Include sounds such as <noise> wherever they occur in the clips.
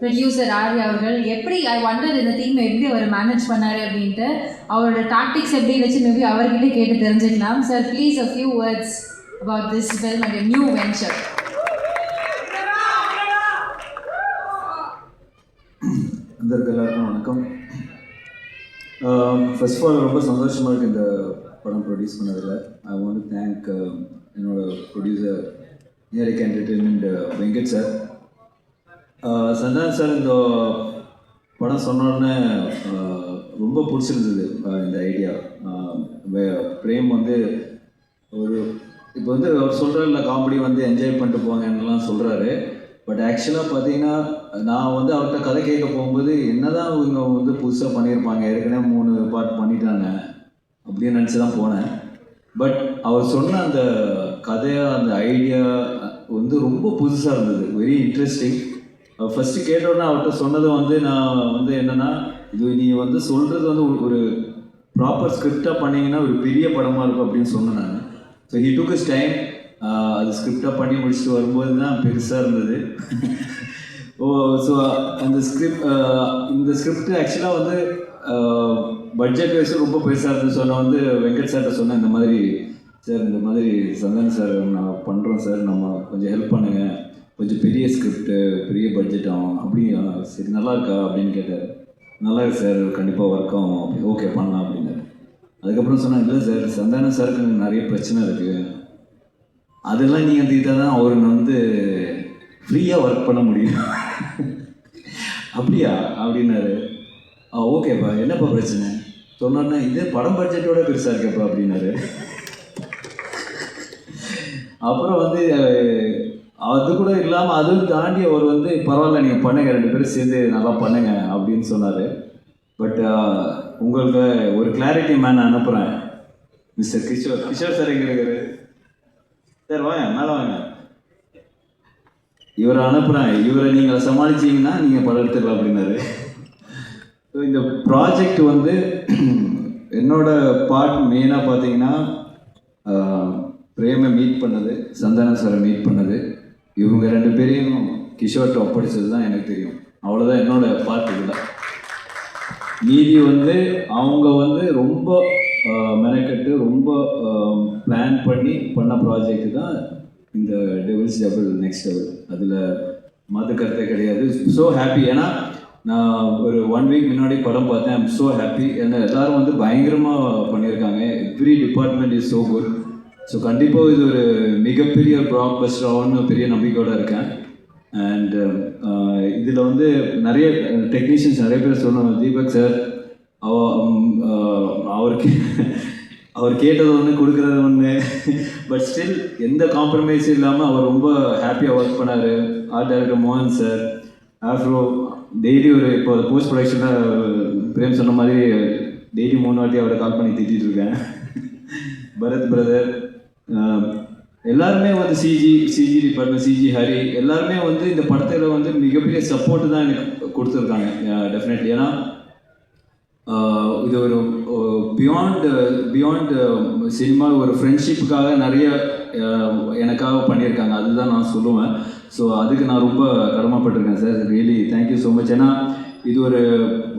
Producer Arya அவர்கள் எப்படி ஐ wonder இந்த டீமை எப்படி அவர் மேனேஜ் பண்ணார்? அப்படின்ட்டு அவரோட டாக்டிக்ஸ் எப்படி வச்சு மேபி அவர்கிட்ட கேட்டு தெரிஞ்சுக்கலாம். Sir please a few words about this film and new venture இதற்கு எல்லாருக்கும் வணக்கம் ஃபர்ஸ்ட் ஆஃப் ஆல் ரொம்ப சந்தோஷமாக இருக்குது இந்த படம் ப்ரொடியூஸ் பண்ணதில். ஐ வாண்ட் தேங்க் என்னோட producer நியரிக் entertainment Venkat sir Santhanam sir இந்த படம் சொன்னோடனே ரொம்ப பிடிச்சிருந்தது இந்த ஐடியா பிரேம் வந்து ஒரு இப்போ வந்து அவர் சொல்கிறாருல காமெடி வந்து என்ஜாய் பண்ணிட்டு போங்கன்னுலாம் சொல்கிறாரு பட் ஆக்சுவலாக பார்த்தீங்கன்னா நான் வந்து அவர்கிட்ட கதை கேட்க போகும்போது என்னதான் இவங்க வந்து புதுசாக பண்ணியிருப்பாங்க ஏற்கனவே மூணு பார்ட் பண்ணிட்டாங்க அப்படின்னு நினச்சி தான் போனேன். பட் அவர் சொன்ன அந்த கதையாக அந்த ஐடியா வந்து ரொம்ப புதுசாக இருந்தது. வெரி இன்ட்ரெஸ்டிங் ஃபஸ்ட்டு கேட்டோன்னே அவர்கிட்ட சொன்னது வந்து நான் வந்து என்னென்னா இது நீ வந்து சொல்கிறது வந்து ஒரு- ஒரு ப்ராப்பர் ஸ்கிரிப்டாக பண்ணிங்கன்னா ஒரு பெரிய படமாக இருக்கும் அப்படின்னு சொன்னேன் நான். So he took his time அது ஸ்கிரிப்டாக பண்ணி முடிச்சுட்டு வரும்போது தான் பெருசாக இருந்தது. <laughs> ஓ ஸோ அந்த ஸ்கிரிப்ட் இந்த ஸ்கிரிப்ட் ஆக்சுவலாக வந்து பட்ஜெட் வைஸ் ரொம்ப பெருசாக இருந்துச்சு ஸோ நான் வந்து வெங்கட் சார்கிட்ட சொன்னேன் இந்த மாதிரி சார் இந்த மாதிரி சந்தன் சார் நான் பண்ணுறோம் சார் நம்ம கொஞ்சம் ஹெல்ப் பண்ணுங்கள் கொஞ்சம் பெரிய ஸ்கிரிப்டு பெரிய பட்ஜெட் ஆகும் அப்படி சரி நல்லா இருக்கா அப்படின்னு கேட்டார். நல்லா இருக்கு சார் கண்டிப்பாக ஒர்க் ஆகும். அப்படி ஓகே பண்ணலாம் அப்படின்னாரு. அதுக்கப்புறம் சொன்னாங்க இல்லை சார் சந்தான சாருக்கு நிறைய பிரச்சனை இருக்குது அதெல்லாம் நீங்கள் தீர்த்தா தான் அவர் வந்து ஃப்ரீயாக ஒர்க் பண்ண முடியும். <laughs> அப்படியா? அப்படின்னாரு. ஆ ஓகேப்பா என்னப்பா பிரச்சனை? சொன்னோன்னே இது படம் பட்ஜெட்டோட பெருசாக இருக்கப்பா. அப்படின்னாரு. <laughs> அப்புறம் வந்து அது கூட இல்லாமல் அதுவும் தாண்டி அவர் வந்து பரவாயில்ல நீங்கள் பண்ணுங்க ரெண்டு பேரும் சேர்ந்து நல்லா பண்ணுங்க அப்படின்னு சொன்னார். பட் uh, உங்களுக்கு ஒரு கிளாரிட்டி மேன் அனுப்புகிறேன் மிஸ்டர் கிஷோர் கிஷோர் சார் எங்கே இருக்காரு? சார் வாங்க மேலே வாங்க. இவரை அனுப்புகிறேன் இவரை நீங்கள் சமாளிச்சீங்கன்னா நீங்கள் படம் எடுத்துக்கலாம் அப்படின்னாரு. ஸோ இந்த ப்ராஜெக்ட் வந்து என்னோட பார்ட் மெயினாக பார்த்தீங்கன்னா uh, பிரேமை மீட் பண்ணது சந்தான சாரை மீட் பண்ணது. இவங்க ரெண்டு பேரையும் கிஷோர்ட்ட ஒப்படைச்சது தான் எனக்கு தெரியும். அவ்வளோதான் என்னோட பார்ட் இதில். மீதி வந்து அவங்க வந்து ரொம்ப ஆஹ், மெனக்கெட்டு ரொம்ப பிளான் பண்ணி பண்ண ப்ராஜெக்ட் தான் இந்த டெவில்ஸ் டபுள் நெக்ஸ்ட் டபுள் அதில் மது கருத்தை கிடையாது. ஸோ ஹாப்பி ஏன்னா நான் ஒரு ஒன் வீக் முன்னாடி படம் பார்த்தேன். ஐம் ஸோ ஹாப்பி ஏன்னா எல்லோரும் வந்து பயங்கரமாக பண்ணியிருக்காங்க. Every department is so good so கண்டிப்பாக இது ஒரு மிகப்பெரிய ப்ராக் பஸ்டர் பெரிய நம்பிக்கையோடு இருக்கேன். அண்ட் uh, இதில் வந்து நிறைய uh, டெக்னீஷியன்ஸ் நிறைய பேர் சொன்னாங்க தீபக் சார் அவ uh, அவருக்கு அவர் கேட்டது ஒன்று கொடுக்குறது ஒன்று பட் ஸ்டில் எந்த காம்ப்ரமைஸும் இல்லாமல் அவர் ரொம்ப ஹாப்பியாக ஒர்க் பண்ணார். ஆர்ட் டைரக்டர் மோகன் சார் ஆஃப்ரோ டெய்லி ஒரு இப்போ போஸ்ட் ப்ரொடக்ஷனில் பிரேம் சொன்ன மாதிரி டெய்லி மூணு வாட்டி அவரை கால் பண்ணி திட்டிகிட்டு இருக்கேன். <laughs> பரத் பிரதர் எல்லாருமே வந்து CG CG department CG Hari எல்லாருமே வந்து இந்த படத்தில் வந்து மிகப்பெரிய சப்போர்ட் தான் எனக்கு கொடுத்துருக்காங்க. டெஃபினெட்லி ஏன்னா இது ஒரு பியாண்ட் பியாண்ட் சினிமா ஒரு ஃப்ரெண்ட்ஷிப்புக்காக நிறைய எனக்காக பண்ணியிருக்காங்க. அதுதான் நான் சொல்லுவேன். ஸோ அதுக்கு நான் ரொம்ப கடமைப்பட்டிருக்கேன் sir really thank you so much ஏன்னா இது ஒரு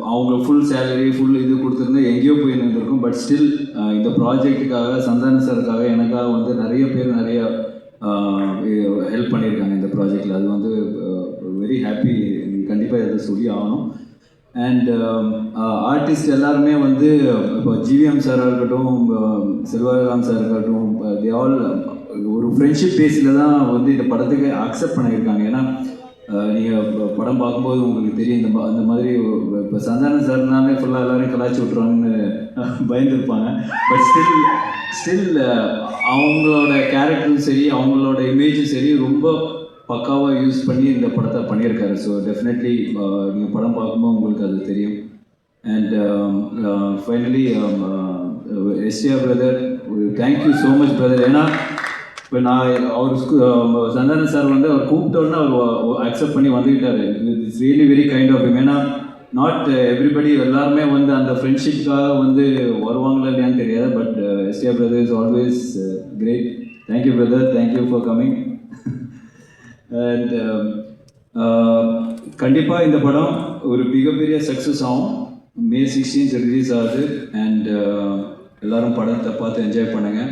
அவங்க ஃபுல் சேலரி ஃபுல் இது கொடுத்துருந்தா எங்கேயோ போய் நின்றுருக்கும். பட் ஸ்டில் இந்த ப்ராஜெக்ட்டுக்காக சந்தான சாருக்காக எனக்காக வந்து நிறைய பேர் நிறைய ஹெல்ப் பண்ணியிருக்காங்க இந்த ப்ராஜெக்டில் அது வந்து வெரி ஹாப்பி கண்டிப்பாக இதை சொல்லி ஆகணும். அண்ட் ஆர்டிஸ்ட் எல்லாருமே வந்து இப்போ ஜிவிஎம் சாராக இருக்கட்டும் அஹ், செல்வராம் சார் இருக்கட்டும் தே ஆல் ஒரு ஃப்ரெண்ட்ஷிப் பேஸில் தான் வந்து இந்த படத்துக்கு அக்செப்ட் பண்ணியிருக்காங்க. ஏன்னா நீங்கள் படம் பார்க்கும்போது உங்களுக்கு தெரியும் இந்த அந்த மாதிரி இப்போ சந்தானம் சார்னாலே ஃபுல்லாக எல்லாரையும் கலாச்சி விட்ருவாங்கன்னு <laughs> பயந்துருப்பாங்க. பட் ஸ்டில் ஸ்டில் அவங்களோட கேரக்டரும் சரி அவங்களோட இமேஜும் சரி ரொம்ப பக்காவாக யூஸ் பண்ணி இந்த படத்தை பண்ணியிருக்காரு. ஸோ டெஃபினெட்லி நீங்கள் படம் பார்க்கும்போது உங்களுக்கு அது தெரியும். And finally STR brother thank you so much brother ஏன்னா இப்போ நான் அவர் ஸ்கூ- சந்தான சார் வந்து அவர் கூப்பிட்டோன்னே அவர் அக்செப்ட் பண்ணி வந்துக்கிட்டாரு it's really very kind of ஏன்னா நாட் எவ்ரிபடி எல்லாருமே வந்து அந்த ஃப்ரெண்ட்ஷிப்காக வந்து வருவாங்களா இல்லையான்னு தெரியாது. But STR brother is always great thank you brother thank you for coming and கண்டிப்பாக இந்த படம் ஒரு மிகப்பெரிய சக்ஸஸ் ஆகும். மே சிக்ஸ்டீன்த் ரிலீஸ் ஆகுது. அண்ட் எல்லாரும் படத்தை பார்த்து என்ஜாய் பண்ணுங்கள்